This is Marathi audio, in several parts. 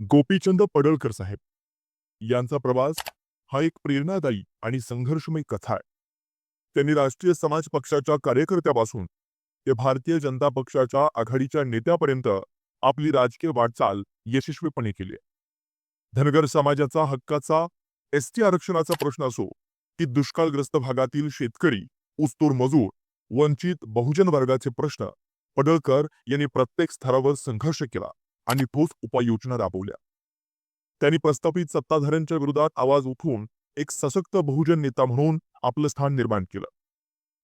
गोपीचंद पडळकर साहेब. यांचा प्रवास हा एक प्रेरणादायी आणि संघर्षमय कथा आहे. त्यांनी राष्ट्रीय समाज पक्षाच्या कार्यकर्त्यापासून ते भारतीय जनता पक्षाच्या आघाडीच्या नेत्यापर्यंत आपली राजकीय वाटचाल यशस्वीपणे केली धनगर समाजाचा हक्काचा एस टी आरक्षणाचा प्रश्न असो की दुष्काळग्रस्त भागातील शेतकरी ऊसतोड मजूर वंचित बहुजन वर्गाचे प्रश्न पडळकर यांनी प्रत्येक स्तरावर संघर्ष केला. आणि ठोस उपाययोजना राबवल्या. त्यांनी प्रस्थापित सत्ताधाऱ्यांच्या विरोधात आवाज उठवून एक सशक्त बहुजन नेता म्हणून आपलं स्थान निर्माण केलं.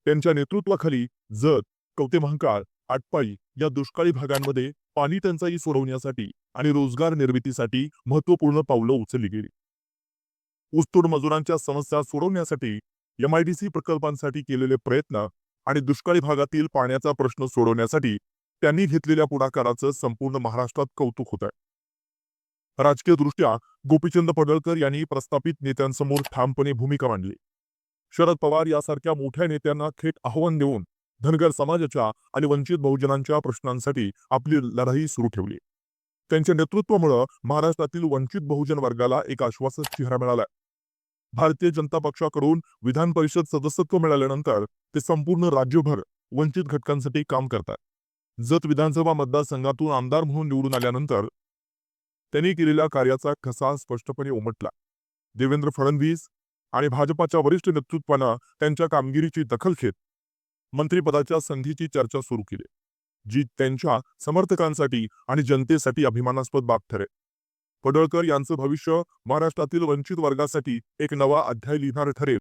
त्यांच्या नेतृत्वाखाली जत कवतेमहांकाळ आटपाळी या दुष्काळी भागांमध्ये पाणी टंचाई सोडवण्यासाठी आणि रोजगार निर्मितीसाठी महत्त्वपूर्ण पावलं उचलली गेली. ऊसतोड मजुरांच्या समस्या सोडवण्यासाठी एमआयडीसी प्रकल्पांसाठी केलेले प्रयत्न आणि दुष्काळी भागातील पाण्याचा प्रश्न सोडवण्यासाठी त्यांनी घेतलेल्या पुढाकाराचं संपूर्ण महाराष्ट्रात कौतुक होत आहे राजकीय दृष्ट्या गोपीचंद पडळकर यांनी प्रस्थापित नेत्यांसमोर ठामपणे भूमिका मांडली. शरद पवार यासारख्या मोठ्या नेत्यांना थेट आव्हान देऊन धनगर समाजाच्या आणि वंचित बहुजनांच्या प्रश्नांसाठी आपली लढाई सुरू ठेवली. त्यांच्या नेतृत्वामुळं महाराष्ट्रातील वंचित बहुजन वर्गाला एक आश्वासक चेहरा मिळाला भारतीय जनता पक्षाकडून विधान परिषद सदस्यत्व मिळाल्यानंतर ते संपूर्ण राज्यभर वंचित घटकांसाठी काम करतात. जत विधानसभा मतदारसंघातून आमदार म्हणून निवडून आल्यानंतर त्यांनी केलेल्या कार्याचा खसा स्पष्टपणे उमटला. देवेंद्र फडणवीस आणि भाजपाच्या वरिष्ठ नेतृत्वानं त्यांच्या कामगिरीची दखल घेत मंत्रिपदाच्या संधीची चर्चा सुरू केली जी त्यांच्या समर्थकांसाठी आणि जनतेसाठी अभिमानास्पद बाब ठरेल. पडळकर यांचं भविष्य महाराष्ट्रातील वंचित वर्गासाठी एक नवा अध्याय लिहिणार ठरेल.